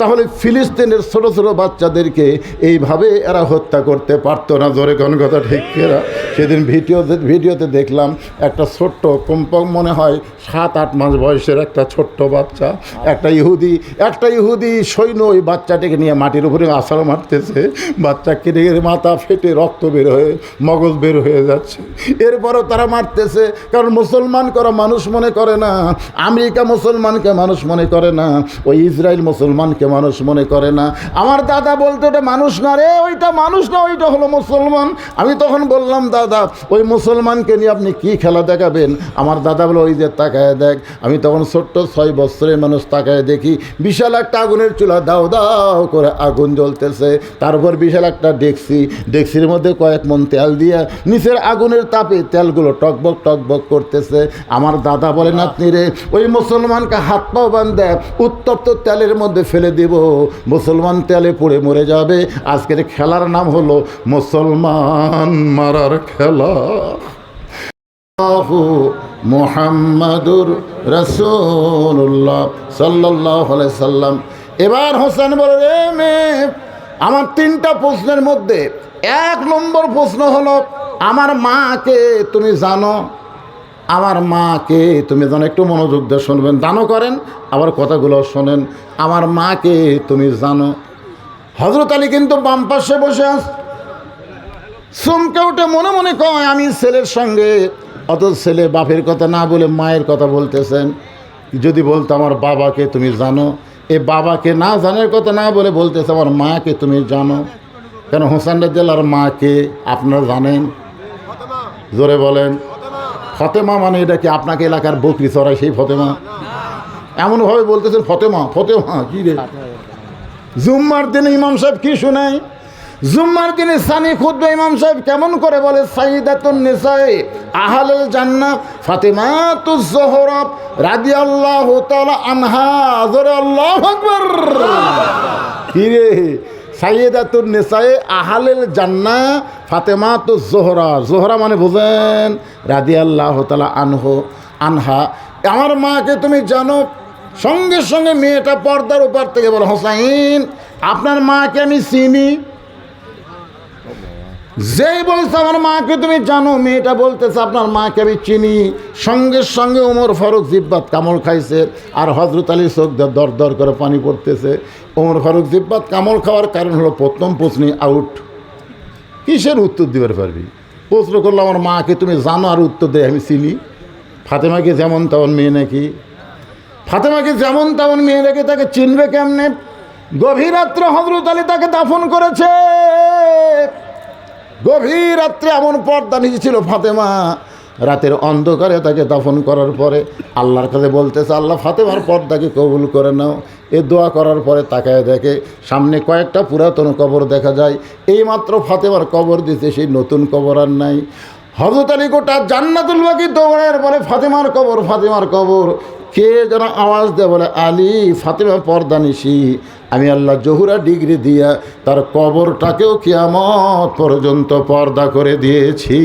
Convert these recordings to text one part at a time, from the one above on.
তাহলে ফিলিস্তিনের ছোট ছোট বাচ্চাদেরকে এইভাবে এরা হত্যা করতে পারতো না। জোরে কোন কথা ঠিক এরা সেদিন ভিডিওতে ভিডিওতে দেখলাম একটা ছোট্ট, কম্পক মনে হয় সাত, আট মাস বয়সের একটা ছোট্ট বাচ্চা, একটা ইহুদি একটা ইহুদি সৈন্য ওই বাচ্চাটাকে নিয়ে মাটির উপরে আছাড় মারতেছে। বাচ্চা কেটে মাথা ফেটে রক্ত বের হয়ে, মগজ বের হয়ে যাচ্ছে। এরপরও তারা মারতেছে, কারণ মুসলমান করা মানুষ মনে করে না। আমেরিকা মুসলমানকে মানুষ মনে করে না। ওই ইসরায়েল মুসলমানকে মানুষ মনে করে না। আমার দাদা বলতো ওটা মানুষ না রে, ওইটা মানুষ না, ওইটা হলো মুসলমান। আমি তখন বললাম, দাদা, ওই মুসলমানকে নিয়ে আপনি কি খেলা দেখাবেন? আমার দাদা বলে ওই যে তাকায় দেখ। আমি তখন ছোট্ট ছয় বছরের মানুষ তাকায় দেখি, বিশাল একটা আগুনের চুলা, দাও দাও করে আগুন জ্বলতেছে। তারপর বিশাল একটা ডেকসি, ডেকসির মধ্যে কয়েক মন তেল দিয়ে নিচের আগুনের তাপে তেলগুলো টকবক টকবক করতেছে। আমার দাদা বলে নাতনি রে, ওই মুসলমানকে হাত পাও বান্ধে উত্তপ্ত তেলের মধ্যে ফেলে দিব। মুসলমান তেলে পড়ে মরে যাবে। আজকের খেলার নাম হলো মুসলমান মারার খেলা। মুহাম্মাদুর রসুল্লাহ সাল্লাহ সাল্লাম। এবার হোসেন বলে রে মেয়ে, আমার তিনটা প্রশ্নের মধ্যে এক নম্বর প্রশ্ন হলো, আমার মাকে তুমি জানো? আমার মাকে তুমি জানো একটু মনোযোগ দিয়ে শুনবেন, দানও করেন, আবার কথাগুলো শোনেন। আমার মাকে তুমি জানো হজরত আলী কিন্তু বাম পাশে বসে আস চমকে উঠে মনে মনে কয়, আমি ছেলের সঙ্গে অত ছেলে বাপের কথা না বলে মায়ের কথা বলতেছেন। যদি বলতো আমার বাবাকে তুমি জানো, এ বাবাকে না জানার কথা না বলে বলতেছে, আমার মাকে তুমি জানো। কেন হোসেন জেলার মাকে আপনারা জানেন? জোরে বলেন। ফতেমা মানে এটা কি আপনাকে এলাকার বকরি চড়াই সেই ফতেমা? এমনভাবে বলতেছেন, ফতেমা ফতেমা, কি রে? জুম্মার দিনে ইমাম সাহেব কি শোনায়? জুম্মার দিনে সানি খুদ্ ইমাম সাহেব কেমন করে বলে, সাইদাতুন নিসাই, আহালেল জান্নাত ফাতিমাতুজ জোহরা রাদিয়াল্লাহু তাআলা আনহা। জোরে আল্লাহু আকবার। কি রে? সাইয়েদাতুন নেশায়ে আহালেল জান্না ফাতেমা তো জোহরা। জোহরা মানে বোঝেন রাদি আল্লাহ তালা আনহো, আনহা। আমার মাকে তুমি জানো, সঙ্গে সঙ্গে মেয়েটা পর্দার ওপার থেকে বলো, হোসাইন, আপনার মাকে আমি চিনি। যেই বলছে আমার মাকে, তুমি জানো, মেয়েটা বলতেছে, আপনার মাকে আমি চিনি। সঙ্গে সঙ্গে ওমর ফারুক জিব্বাত কামড় খাইছে, আর হজরত আলী চোখ দর দর করে পানি পড়তেছে। ওমর ফারুক জিব্বাত কামড় খাওয়ার কারণ হলো, প্রথম প্রশ্নই আউট? কিসের উত্তর দিবার পারবি? প্রশ্ন করল, আমার মাকে তুমি জানো আর উত্তর দেয়, আমি চিনি। ফাতেমাকে যেমন তেমন মেয়ে নাকি? ফাতেমাকে যেমন তেমন মেয়ে রেখে তাকে চিনবে কেমনে? গভীর রাত্রে হজরত আলী তাকে দাফন করেছে। গভীর রাত্রে এমন পর্দা নিচে ছিল ফাতেমা। রাতের অন্ধকারে তাকে দাফন করার পরে আল্লাহর কাছে বলতেছে, আল্লাহ, ফাতেমার পর্দাকে কবুল করে নাও। এ দোয়া করার পরে তাকায় দেখে সামনে কয়েকটা পুরাতন কবর দেখা যায়। এইমাত্র ফাতেমার কবর দিতে সেই নতুন কবর আর নাই। হজরত আলী গোটা জান্নাতুল বাকি দৌড়ের পরে ফাতেমার কবর ফাতেমার কবর। কে যেন আওয়াজ দেয়, বলে, আলী, ফাতেমা পর্দা নিশি। আমি আল্লাহ জহুরা ডিগ্রি দিয়া তার কবরটাকেও কিয়ামত পর্যন্ত পর্দা করে দিয়েছি।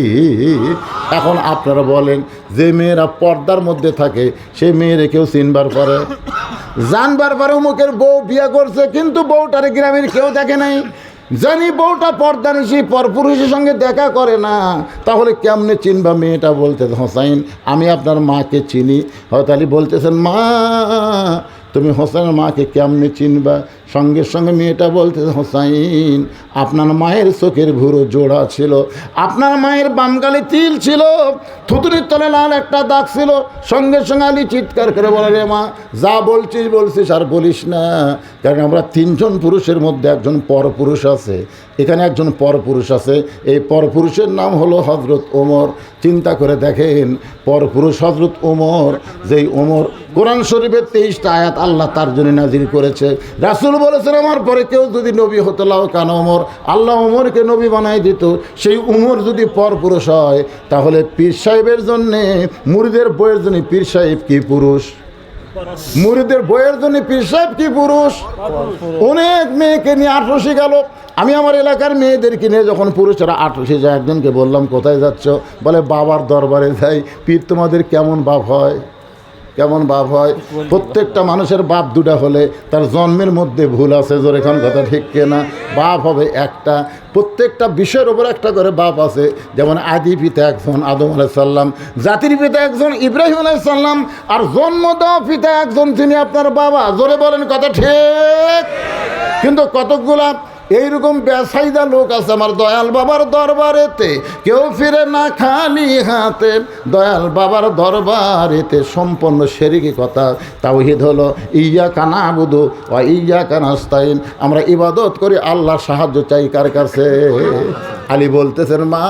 এখন আপনারা বলেন, যে মেয়েরা পর্দার মধ্যে থাকে, সে মেয়েরে কেউ চিনবার পরে? জানবার পরে মুখের বউ বিয়ে করছে, কিন্তু বউটারে গ্রামের কেউ দেখে নাই। জানি বউটা পর্দা নিশি, পরপুরুষের সঙ্গে দেখা করে না। তাহলে কেমনে চিনবা মেয়েটা বলতে? হোসাইন, আমি আপনার মাকে চিনি। হয়তো বলতেছেন, মা, তুমি হোসেনের মাকে কেমনে চিনবা? সঙ্গে সঙ্গে মেয়েটা বলতেছে হোসাইন, আপনার মায়ের চোখের ভুরো জোড়া ছিল। আপনার মায়ের বামগালে তিল ছিল। থুতুরির তলে লাল একটা দাগ ছিল। সঙ্গে সঙ্গে আলী চিৎকার করে বলে, রে মা, যা বলছিস বলছিস আর বলিস না। কারণ আমরা তিনজন পুরুষের মধ্যে একজন পরপুরুষ আছে। এখানে একজন পরপুরুষ আছে। এই পরপুরুষের নাম হলো হজরত ওমর। চিন্তা করে দেখেন, পরপুরুষ হজরত ওমর, যেই ওমর কোরআন শরীফের তেইশটা আয়াত আল্লাহ তার জন্য নাজির করেছে। রাসুল বলেছেন, আমার পরে কেউ যদি নবী হতো লাও কান ওমর। আল্লাহ ওমরকে নবী বানাই দিত। সেই উমর যদি পরপুরুষ হয়, তাহলে পীর সাহেবের জন্যে মুরিদের বইয়ের জন্য পীর সাহেব কি পুরুষ? মুরিদের বইয়ের জন্য পীর সাহেব কি পুরুষ? অনেক মেয়েকে নিয়ে আঠারোশি গেল। আমি আমার এলাকার মেয়েদেরকে নিয়ে যখন পুরুষেরা আঠারোশি যায়, একজনকে বললাম, কোথায় যাচ্ছ? বলে, বাবার দরবারে যাই। পীর তোমাদের কেমন বাপ হয়? কেমন বাপ হয়? প্রত্যেকটা মানুষের বাপ দুটা হলে তার জন্মের মধ্যে ভুল আছে জোর এখন কথা ঠিক কেনা? বাপ হবে একটা। প্রত্যেকটা বিষয়ের ওপর একটা করে বাপ আছে। যেমন আদি পিতা একজন আদম আলাইসাল্লাম জাতির পিতা একজন ইব্রাহিম আলাইসাল্লাম আর জন্ম দেওয়া পিতা একজন তিনি আপনার বাবা। জোরে বলেন কথা ঠিক? কিন্তু কতকগুলা এইরকম বেসাইদা লোক আছে আমার দয়াল বাবার দরবারেতে। কেউ ফিরে না খালি হাতে, দয়াল বাবার দরবারেতে সম্পন্ন সেরিকি কথা। তাওহিদ হলো ইয়া কানা বুধু বা ইয়া কানাস্তাইন আমরা ইবাদত করি আল্লাহ সাহায্য চাই কার কাছে? আলী বলতেছেন, মা,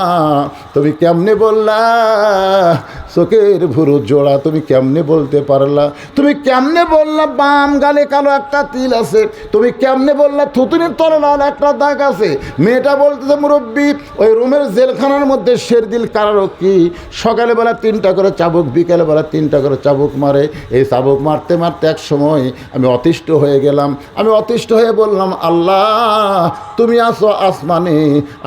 তুমি কেমনে বললা? চোখের ভুরু জোড়া, তুমি কেমনে বলতে পারলা? তুমি কেমনে বললা বাম গালে কালো একটা তিল আছে? তুমি কেমনে বললা থুতুনির তলে লাল একটা দাগ আছে? মেয়েটা বলতেছে, মুরব্বী, ওই রুমের জেলখানার মধ্যে শের দিল কারারও কি সকালে বেলা তিনটা করে চাবুক বিকেলে বেলা তিনটা করে চাবুক মারে। এই চাবুক মারতে মারতে এক সময় আমি অতিষ্ঠ হয়ে গেলাম। আমি অতিষ্ঠ হয়ে বললাম, আল্লাহ তুমি আসো আসমানে,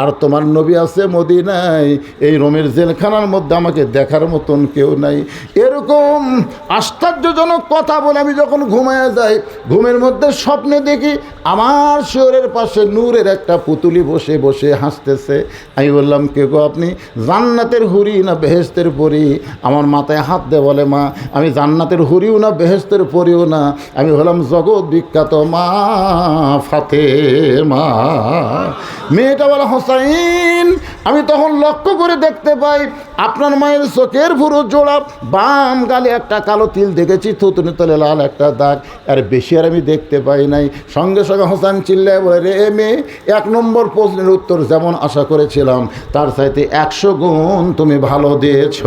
আর তোমার নবী আছে মদিনায়। এই রোমের জেলখানার মধ্যে আমাকে দেখার মতন কেউ নাই। এরকম আশ্চর্যজনক কথা বলে আমি যখন ঘুমায় যাই, ঘুমের মধ্যে স্বপ্নে দেখি আমার শহরের পাশে নূরের একটা পুতুলি বসে বসে হাসতেছে। আমি বললাম, কে গো আপনি? জান্নাতের হুরি না বেহেস্তের পরি? আমার মাথায় হাত দে বলে, মা, আমি জান্নাতের হুরিও না বেহেস্তের পরিও না। আমি হলাম জগৎ বিখ্যাত মা ফাতে মা মেয়েটা বলে, হোসাইন, আমি তখন লক্ষ্য করে দেখতে পাই আপনার মায়ের চোখের ভুরু জোড়া, বাম গালে একটা কালো তিল দেখেছি, থুতুনি তলে লাল একটা দাগ। আর বেশি আর আমি দেখতে পাই নাই। সঙ্গে সঙ্গে হোসাইন চিল্লায় বলে, রে মেয়ে, এক নম্বর প্রশ্নের উত্তর যেমন আশা করেছিলাম, তার চাইতে একশো গুণ তুমি ভালো দিয়েছ।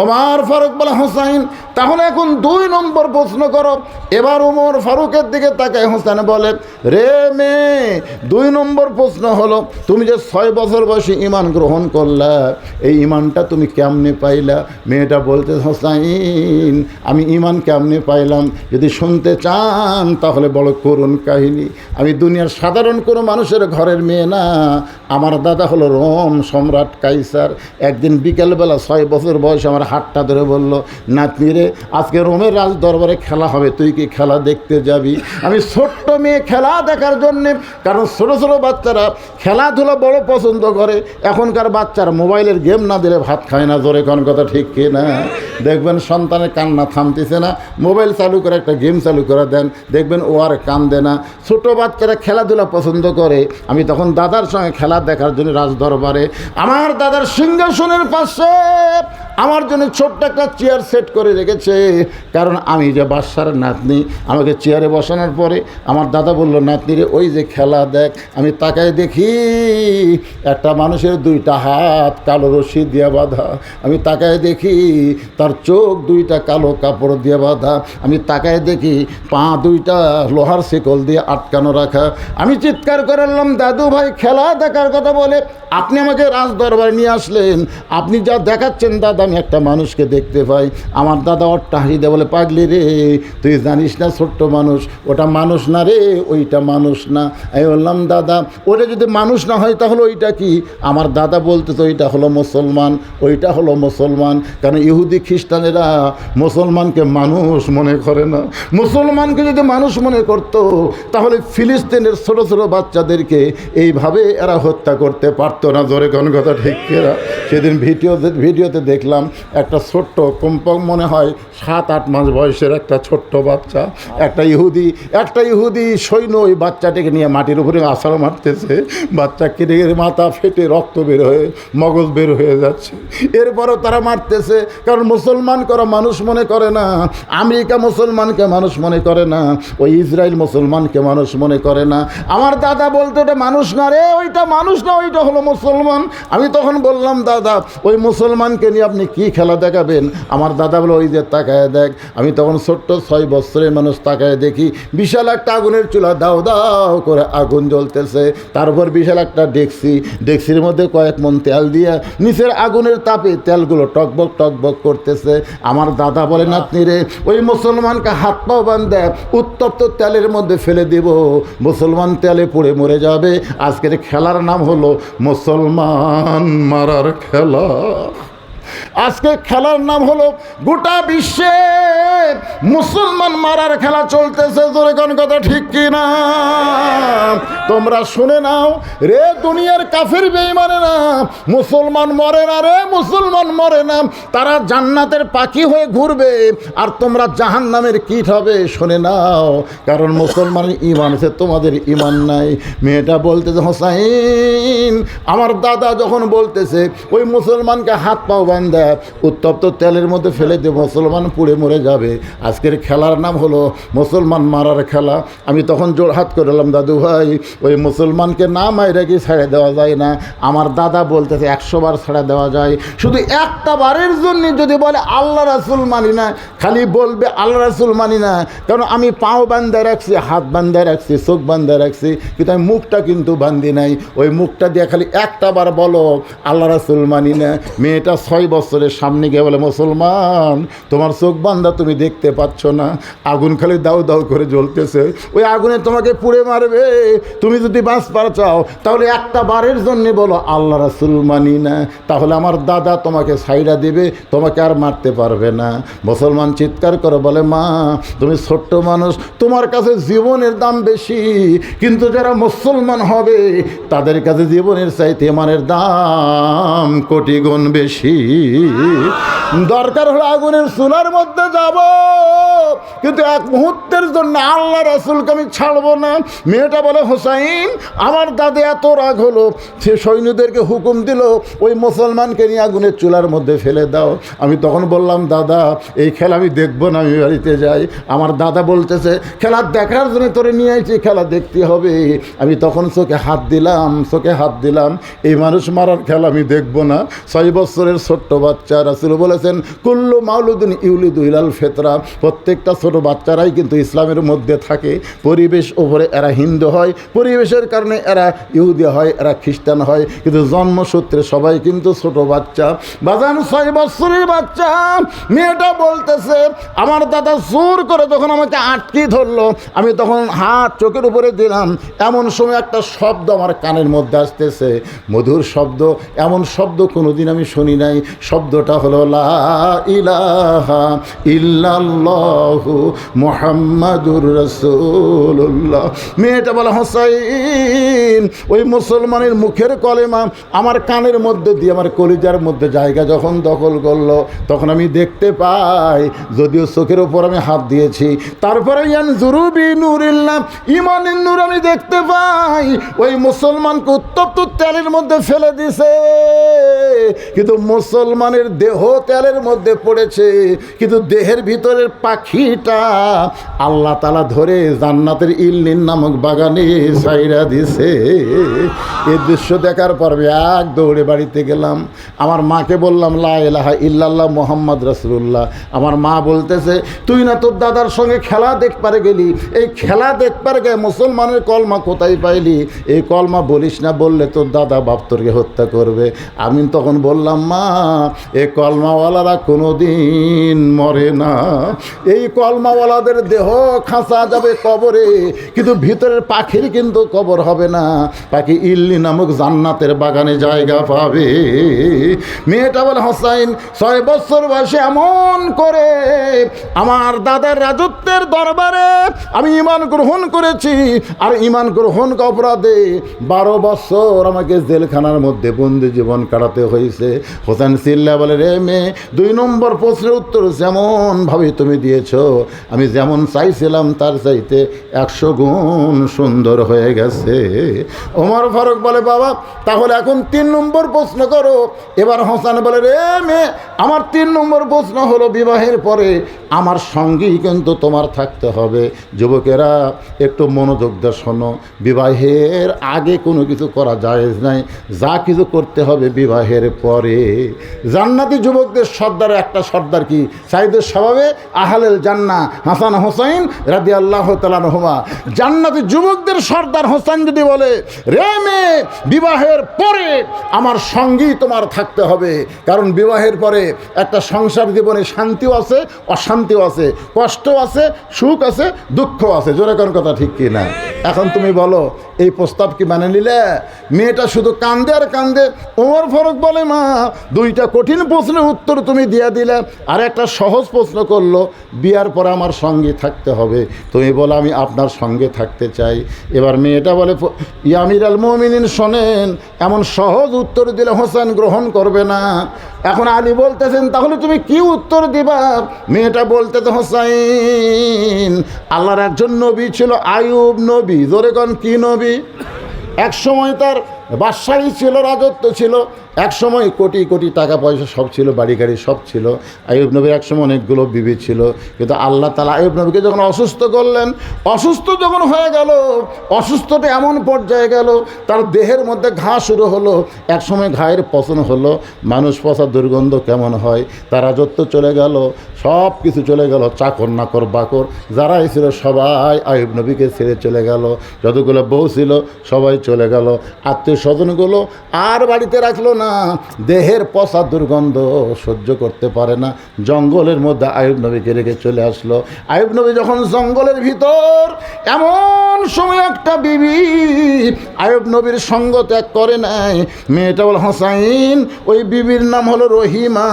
ওমার ফারুক বলে, হোসাইন তাহলে এখন দুই নম্বর প্রশ্ন করো। এবার উমর ফারুকের দিকে তাকায় হোসেন বলে, রে মেয়ে, দুই নম্বর প্রশ্ন হলো, তুমি যে ছয় বছর বয়সে ইমান গ্রহণ করলা, এই ইমানটা তুমি কেমনে পাইলা? মেয়েটা বলতে, হোসাইন, আমি ইমান কেমনে পাইলাম? যদি শুনতে চান, তাহলে বড় করুণ কাহিনী। আমি দুনিয়ার সাধারণ কোনো মানুষের ঘরের মেয়ে না। আমার দাদা হলো রোম সম্রাট কাইসার। একদিন বিকেলবেলা ছয় বছর বয়সে আমার হাতটা ধরে বলল, নাতনি রে আজকে রোমের রাজ দরবারে খেলা হবে, তুই কি খেলা দেখতে যাবি? আমি ছোট্ট মেয়ে খেলা দেখার জন্যে, কারণ ছোটো ছোটো বাচ্চারা খেলাধুলা বড় পছন্দ করে, এখনকার বাচ্চারা মোবাইলের গেম না দিলে ভাত খায় না, জোরে কোন কথা ঠিক কি না? দেখবেন সন্তানের কান্না থামতেছে না, মোবাইল চালু করে একটা গেম চালু করে দেন, দেখবেন ও আর কান্দে না। ছোটো বাচ্চারা খেলাধুলা পছন্দ করে, আমি তখন দাদার সঙ্গে খেলা দেখার জন্য রাজ দরবারে, আমার দাদার সিংহাসনের পাশে আমার জন্য ছোট্ট একটা চেয়ার সেট করে রেখেছে। কারণ আমি যে বাদশার নাতনি, আমাকে চেয়ারে বসানোর পরে আমার দাদা বলল নাতনি রে ওই যে খেলা দেখ, আমি তাকায় দেখি, একটা মানুষের দুইটা হাত কালো রশি দিয়ে বাঁধা। আমি তাকায় দেখি, তার চোখ দুইটা কালো কাপড় দিয়ে বাঁধা। আমি তাকায় দেখি, পা দুইটা লোহার শিকল দিয়ে আটকানো রাখা। আমি চিৎকার করলাম দাদু ভাই, খেলা দেখার কথা বলে আপনি আমাকে রাজ দরবারে নিয়ে আসলেন। আপনি যা দেখাচ্ছেন, দাদা আমি একটা মানুষকে দেখতে পাই। আমার দাদা অট্টা হাসি দেয় বলে, পাগলি রে, তুই জানিস না ছোট্ট মানুষ? ওটা মানুষ না রে, ওইটা মানুষ না। আমি বললাম, দাদা ওটা যদি মানুষ না হয় তাহলে ওইটা কি? আমার দাদা বলতে তো ওইটা হলো মুসলমান, ওইটা হলো মুসলমান। কারণ ইহুদি খ্রিস্টানেরা মুসলমানকে মানুষ মনে করে না। মুসলমানকে যদি মানুষ মনে করতো, তাহলে ফিলিস্তিনের ছোট ছোট বাচ্চাদেরকে এইভাবে এরা হত্যা করতে পারতো না। জোরে কোন কথা ঠিক সেদিন ভিডিওতে ভিডিওতে দেখলাম একটা ছোট্ট, কম্পক মনে হয় সাত, আট মাস বয়সের একটা ছোট্ট বাচ্চা, একটা ইহুদি একটা ইহুদি সৈন্য ওই বাচ্চাটাকে নিয়ে মাটির উপরে আছাড় মারতেছে। বাচ্চা কেটে মাথা ফেটে রক্ত বের হয়ে, মগজ বের হয়ে যাচ্ছে। এরপরও তারা মারতেছে, কারণ মুসলমান করা মানুষ মনে করে না, আমেরিকা মুসলমানকে মানুষ মনে করে না, ওই ইসরায়েল মুসলমানকে মানুষ মনে করে না। আমার দাদা বলতে ওটা মানুষ না রে, ওইটা মানুষ না, ওইটা হলো মুসলমান। আমি তখন বললাম, দাদা, ওই মুসলমানকে নিয়ে আপনি কি খেলা দেখাবেন? আমার দাদা বলে, ওই যে তাকায় দেখ, আমি তখন ছোট্ট ছয় বছরের মানুষ, তাকায় দেখি বিশাল একটা আগুনের চুলা, দাও দাও করে আগুন জ্বলতেছে। তারপর বিশাল একটা ডেকসি, ডেকসির মধ্যে কয়েক মন তেল দিয়ে নিচের আগুনের তাপে তেলগুলো টকবক টকবক করতেছে। আমার দাদা বলে, নাতনি রে, ওই মুসলমানকে হাত পাও বান্ধে, উত্তপ্ত তেলের মধ্যে ফেলে দিব। মুসলমান তেলে পড়ে মরে যাবে। আজকের খেলার নাম হলো মুসলমান মারার খেলা। আজকে খেলার নাম হলো গোটা বিশ্বে মুসলমান মারার খেলা চলতেছে। জোরে কোন কথা ঠিক কি না তোমরা শুনে নাও, রে দুনিয়ার কাফের বেইমানে না মুসলমান মরে না রে, মুসলমান মরে না। তারা জান্নাতের পাখি হয়ে ঘুরবে আর তোমরা জাহান নামের কীট হবে, শুনে নাও। কারণ মুসলমানের ইমান আছে তোমাদের ইমান নাই। মেয়েটা বলতেছে, হোসাইন, আমার দাদা যখন বলতেছে, ওই মুসলমানকে হাত পাও বান্ধা উত্তপ্ত তেলের মধ্যে ফেলে দিয়ে মুসলমান পুড়ে মরে যাবে। আজকের খেলার নাম হলো মুসলমান মারার খেলা। আমি তখন জোর হাত করলাম দাদু ভাই, ওই মুসলমানকে না মাইরে কি ছেড়ে দেওয়া যায় না? আমার দাদা বলতেছে একশো বার ছেড়ে দেওয়া যায়। শুধু একটা বারের জন্য যদি বলে, আল্লাহ রাসুল মানি না। খালি বলবে, আল্লাহ রাসুল মানি না। কারণ আমি পাও বান্ধে রাখছি, হাত বান্ধে রাখছি, চোখ বান্ধে রাখছি, কিন্তু আমি মুখটা কিন্তু বান্ধি নাই। ওই মুখটা দিয়ে খালি একটা বার বলো, আল্লাহ রাসুল মানি না। মেয়েটা ছয় বছরের সামনে গিয়ে বলে, মুসলমান, তোমার চোখ বান্ধা তুমি দেখতে পাচ্ছ না। আগুন খালি দাউ দাউ করে জ্বলতেছে। ওই আগুনে তোমাকে পুড়ে মারবে। তুমি যদি বাঁচ পার চাও, তাহলে একটা বারের জন্যে বলো, আল্লাহ রাসুল মানি না। তাহলে আমার দাদা তোমাকে সাইডা দিবে, তোমাকে আর মারতে পারবে না। মুসলমান চিৎকার করে বলে, মা, তুমি ছোট্ট মানুষ, তোমার কাছে জীবনের দাম বেশি। কিন্তু যারা মুসলমান হবে, তাদের কাছে জীবনের চাইতে মানের দাম কোটি গুণ বেশি। দরকার হলে আগুনের চুলার মধ্যে যাব। কিন্তু এক মুহূর্তের জন্য আল্লাহ রাসুলকে আমি ছাড়বো না। মেয়েটা বলে, হোসাইন, আমার দাদে এত রাগ হলো। সে সৈন্যদেরকে হুকুম দিল, ওই মুসলমানকে নিয়ে আগুনের চুলার মধ্যে ফেলে দাও। আমি তখন বললাম, দাদা, এই খেলা আমি দেখব না, আমি বাড়িতে যাই। আমার দাদা বলতেছে, খেলা দেখার জন্য তোরে নিয়ে আইছি, খেলা দেখতে হবে। আমি তখন চোখে হাত দিলাম, চোখে হাত দিলাম। এই মানুষ মারার খেলা আমি দেখব না। ছয় বছরের ছোট্ট বাচ্চা রাসুল বলেছেন, কুল্লু মাউলুদ্দিন ইউলিদ ইলাল ফেতরা। প্রত্যেকটা ছোট বাচ্চারাই কিন্তু ইসলামের মধ্যে থাকে। পরিবেশ ওপরে এরা হিন্দু হয়, পরিবেশের কারণে এরা ইহুদি হয়, এরা খ্রিস্টান হয়। কিন্তু জন্মসূত্রে সবাই কিন্তু ছোট বাচ্চা। বাজান ছয় বছরের বাচ্চা, মেয়েটা বলতেছে, আমার দাদা জোর করে যখন আমাকে আটকে ধরলো, আমি তখন হাত চোখের উপরে দিলাম, এমন সময় একটা শব্দ আমার কানের মধ্যে আসতেছে। মধুর শব্দ, এমন শব্দ কোনোদিন আমি শুনি নাই। শব্দটা হলো ইলাহা ইল্লাল্লাহু মেয়েটা বলে, হোসাইন, ওই মুসলমানের মুখের কলেমা আমার কানের মধ্যে দিয়ে, আমার কলিজার মধ্যে জায়গা যখন দখল করল, তখন আমি দেখতে পাই, যদিও চোখের ওপর আমি হাত দিয়েছি, তারপরে ইয়ান জুরুবি ইমানের নূর আমি দেখতে পাই, ওই মুসলমানকে উত্তপ্ত তেলের মধ্যে ফেলে দিছে। কিন্তু মুসলমানের দেহ তেলের মধ্যে পড়েছে, কিন্তু দেহের ভিতরের পাখিটা আল্লাহ তালা ধরে জান্নাতের ইল্লিন নামক বাগানে সাইরা দিছে। এই দৃশ্য দেখার পর আমি এক দৌড়ে বাড়িতে গেলাম। আমার মাকে বললাম, লা ইলাহা ইল্লাল্লাহ মোহাম্মদ রসুল্লাহ আমার মা বলতেছে, তুই না তোর দাদার সঙ্গে খেলা দেখপারে গেলি? এই খেলা দেখপারে গে মুসলমানের কলমা কোথায় পাইলি? এই কলমা বলিস না, বললে তোর দাদা বাপ তোরকে হত্যা করবে। আমি তখন বললাম, মা এই কলমাওয়ালারা কোনো দিন মরে না। এই কলমাওয়ালাদের দেহ খাঁচা যাবে কবরে, কিন্তু ভিতরের পাখির কিন্তু কবর হবে না। পাখি ইল্লি নামক জান্নাতের বাগানে জায়গা পাবে। মেয়েটা বলে, হোসাইন, ছয় বছর বয়সে এমন করে আমার দাদার রাজত্বের দরবারে আমি ইমান গ্রহণ করেছি, আর ইমান গ্রহণ অপরাধে বারো বছর আমাকে জেলখানার মধ্যে বন্দি জীবন কাটাতে হয়েছে। হোসেন সিল্লা বলে, রে মেয়ে, দুই নম্বর প্রশ্নের উত্তর যেমনভাবে তুমি দিয়েছ, আমি যেমন চাইছিলাম তার চাইতে একশো গুণ সুন্দর হয়ে গেছে। ওমর ফারুক বলে, বাবা, তাহলে এখন তিন নম্বর প্রশ্ন করো। এবার হোসেন বলে, রে মেয়ে, আমার তিন নম্বর প্রশ্ন হলো বিবাহের পরে আমার সঙ্গেই কিন্তু তোমার থাকতে হবে। যুবকেরা, একটু মনোযোগ দিয়ে শোনো, বিবাহের আগে কোনো কিছু করা যায় নাই। যা কিছু করতে হবে বিবাহের পরে। জান্নাতি যুবকদের সর্দার একটা সর্দার কি? সাইদের স্বভাবে আহালেল জান্না হাসান হোসাইন রাদি আল্লাহ তালানহমা জান্নাতি যুবকদের সর্দার হোসেন যদি বলে, রে মেয়ে, বিবাহের পরে আমার সঙ্গেই তোমার থাকতে হবে। কারণ বিবাহের পরে একটা সংসার জীবনে শান্তিও আছে, অশান্তিও আছে কষ্ট আছে, সুখ আছে দুঃখ আছে। জোরে কোন কথা ঠিক কি না? এখন তুমি বলো, এই প্রস্তাব কি মানে নিলে? মেয়েটা শুধু কান্দে আর কান্দে, ওমর ফরক বলে মা, দুইটা কঠিন প্রশ্নের উত্তর তুমি দিয়ে দিলে, আর একটা সহজ প্রশ্ন করল, বিয়ার পরে আমার সঙ্গে থাকতে হবে। তুমি বলো, আমি আপনার সঙ্গে থাকতে চাই। এবার মেয়েটা বলে ইয়ামির আল মোমিনিন, শোনেন, এমন সহজ উত্তর দিলে হোসেন গ্রহণ করবে না। এখন আলী বলতেছেন, তাহলে তুমি কি উত্তর দিবা? মেয়েটা বলতে তো হোসাইন আল্লাহর একজন নবী ছিল আয়ুব নবী। জোরে কন, কি নবী? এক সময় তার বাদশাহী ছিল, রাজত্ব ছিল। এক সময় কোটি কোটি টাকা পয়সা সব ছিল, বাড়ি গাড়ি সব ছিল। আয়ুব নবীর এক সময় অনেকগুলো বিবি ছিল। কিন্তু আল্লাহ তালা আয়ুব নবীকে যখন অসুস্থ করলেন, অসুস্থ যখন হয়ে গেল অসুস্থটা এমন পর্যায়ে গেল, তার দেহের মধ্যে ঘা শুরু হলো। এক সময় ঘায়ের পচন হলো। মানুষ পচা দুর্গন্ধ কেমন হয়? তার রাজত্ব চলে গেল, সব কিছু চলে গেল। চাকর, নাকর, বাকর যারা ছিল সবাই আয়ুব নবীকে ছেড়ে চলে গেল। যতগুলো বউ ছিল, সবাই চলে গেল। আত্মীয় স্বজনগুলো আর বাড়িতে রাখল না। দেহের পচা দুর্গন্ধ সহ্য করতে পারে না। জঙ্গলের মধ্যে আয়ুব নবীকে রেখে চলে আসলো। আয়ুব নবী যখন জঙ্গলের ভিতর, এমন সময় একটা বিবি আয়ুব নবীর সঙ্গ ত্যাগ করে নাই মেয়েটা বল, হোসাইন, ওই বিবির নাম হলো রহিমা।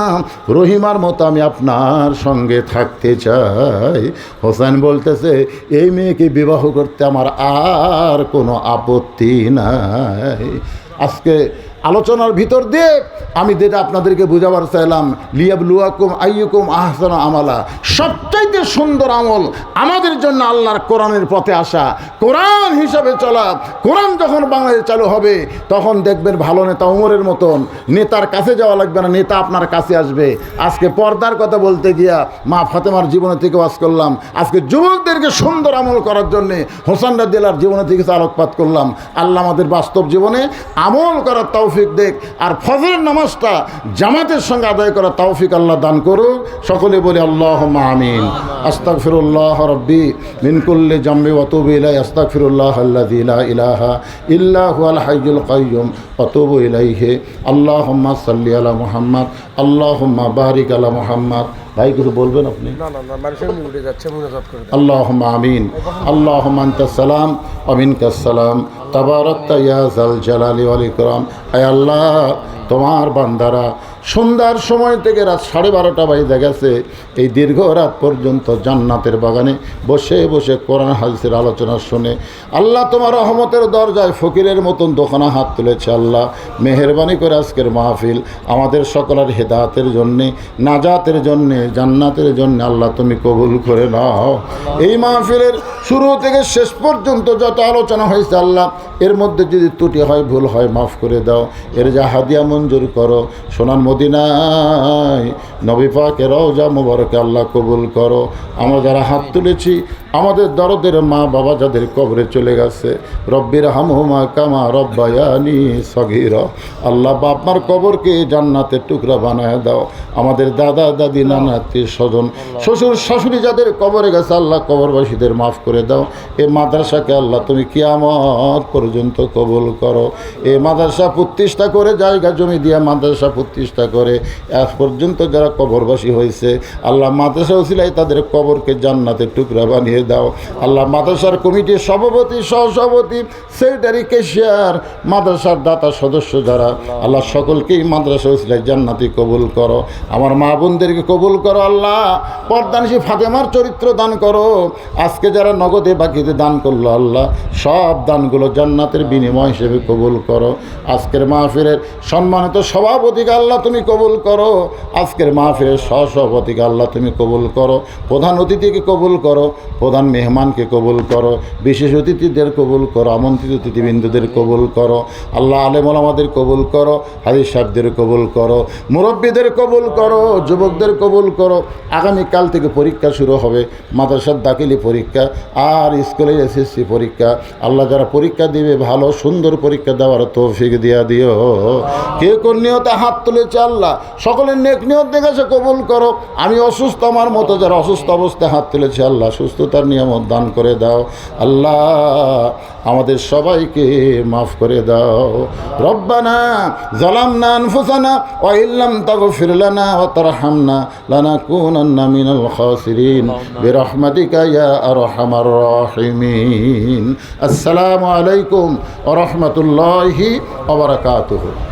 রহিমার মতো আমি আপনার সঙ্গে থাকতে চাই। হোসেন বলতেছে, এই মেয়েকে বিবাহ করতে আমার আর কোনো আপত্তি নাই। আজকে আলোচনার ভিতর দিয়ে আমি যেটা আপনাদেরকে বুঝাবার চাইলাম, লিয়াব লুয়াকুম আইয়ুকুম আহসান আমালা। সবচাইতে সুন্দর আমল আমাদের জন্য আল্লাহর কোরআনের পথে আসা। কোরআন হিসাবে চলা, কোরআন যখন বাংলাদেশে চালু হবে, তখন দেখবেন ভালো নেতা উমরের মতন। নেতার কাছে যাওয়া লাগবে না, নেতা আপনার কাছে আসবে। আজকে পর্দার কথা বলতে গিয়া মা ফাতেমার জীবনে থেকে ওয়াজ করলাম। আজকে যুবকদেরকে সুন্দর আমল করার জন্যে হোসান রাদিয়ালার জীবনে থেকে আলোকপাত করলাম। আল্লাহ আমাদের বাস্তব জীবনে আমল করার তৌফিক দেখ। আর ফজরের নামাজটা জামাতের সঙ্গে আদায় করার তৌফিক আল্লাহ দান করুক। সকলে বলি আল্লাহ আমিন। আস্তাক ফিরুল্লাহ রব্বি মিনকুল্লি জাম্বি ওয়াতুবু ইলাই আস্তাক ফিরুল্লাহ আল্লাযী লা ইলাহা ইল্লা হুয়াল হাইয়ুল কাইয়্যুম। ওয়াতুবু ইলাইহি। আল্লাহুম্মা সাল্লি আলা মুহাম্মদ। আল্লাহুম্মা বারিক আলা মুহাম্মদ। ভাই কিছু বলবেন আপনি? আল্লাহ আমিন আল্লাহ সালাম আমিন কাসালাম তাবারক তাইয়া জালালি আলিকরাম আয় আল্লাহ তোমার বান্দারা সন্ধ্যার সময় থেকে রাত সাড়ে বারোটা বাজে গেছে। এই দীর্ঘ রাত পর্যন্ত জান্নাতের বাগানে বসে বসে কোরআন হাদিসের আলোচনা শুনে আল্লাহ তোমার রহমতের দরজায় ফকিরের মতন দোকানা হাত তুলেছে আল্লাহ। মেহরবানি করে আজকের মাহফিল আমাদের সকলের হেদাতের জন্যে, নাজাতের জন্যে, জান্নাতের জন্য আল্লাহ তুমি কবুল করে নাও। এই মাহফিলের শুরু থেকে শেষ পর্যন্ত যত আলোচনা হয়েছে আল্লাহ, এর মধ্যে যদি ত্রুটি হয়, ভুল হয়, মাফ করে দাও। এর যা হাদিয়া মঞ্জুর করো, সোনার মদিনায়। নবী পাকে রওজা মুবারকে আল্লাহ কবুল করো। আমরা যারা হাত তুলেছি, আমাদের দরদের মা বাবা যাদের কবরে চলে গেছে, রব্বির হামহুমা কামা রব্বায়ানি সগির। আল্লাহ বাপমার কবরকে জান্নাতের টুকরা বানায় দাও। আমাদের দাদা, দাদি, নানা স্বজন, শ্বশুর, শাশুড়ি যাদের কবরে গেছে, আল্লাহ কবরবাসীদের মাফ করে দাও। এ মাদ্রাসাকে আল্লাহ তুমি কিয়ামত পর্যন্ত কবুল করো। এ মাদ্রাসা প্রতিষ্ঠা করে জায়গা জমি দিয়ে মাদ্রাসা প্রতিষ্ঠা করে। আজ পর্যন্ত যারা কবরবাসী হয়েছে, আল্লাহ মাদ্রাসা উসিলাই তাদের কবরকে জান্নাতের টুকরা বানিয়ে দাও। আল্লাহ মাদ্রাসার কমিটির সভাপতি, সহসভাপতি সেক্রেটারি কেশিয়ার মাদ্রাসার দাতা সদস্য যারা, আল্লাহ সকলকেই মাদ্রাসা উসিলাই জান্নাতি কবুল করো। আমার মা বোনদেরকে কবুল করো আল্লাহ। পর্দানিসী ফাতেমার চরিত্র দান করো। আজকে যারা নগদে বাকিতে দান করল আল্লাহ, সব দানগুলো জান্নাতের বিনিময় হিসেবে কবুল করো। আজকের মাহফিলের সম্মানিত সভাপতিকে আল্লাহ তুমি কবুল করো আজকের মাহফিলের সহসভাপতিকে আল্লাহ তুমি কবুল করো প্রধান অতিথিকে কবুল করো প্রধান মেহমানকে কবুল করো বিশেষ অতিথিদের কবুল করো আমন্ত্রিত অতিথিবৃন্দুদের কবুল করো আল্লাহ আলেমল আমাদের কবুল করো হাদিস সাহেবদের কবুল করো মুরব্বীদের কবুল করো যুবকদের কবুল করো আগামীকাল থেকে পরীক্ষা শুরু হবে মাদ্রাসার দাখিলি পরীক্ষা আর স্কুলের এসএসসি পরীক্ষা আল্লাহ যারা পরীক্ষা দিবে ভালো সুন্দর পরীক্ষা দেওয়ার তৌফিক দিয়া দিও কে কোন নিয়তে হাত তুলেছে আল্লাহ, সকলের নেক নিয়ত দেখেছে কবুল করো। আমি অসুস্থ আমার মতো, যারা অসুস্থ অবস্থায় হাত তুলেছে, আল্লাহ সুস্থতার নিয়ামত দান করে দাও। আল্লাহ আমাদের সবাইকে মাফ করে দাও। রব্বানা জলাম না আনফুসানা ও ইল্লাম তাগফির লানা ওয়া তারহামনা লানাকুনান্না মিনাল খাসিরিন। বিরহমাতিকা ইয়া আরহামার রাহিমিন। আসসালামু আলাইকুম ওয়া রাহমাতুল্লাহি ওয়া বারাকাতুহু।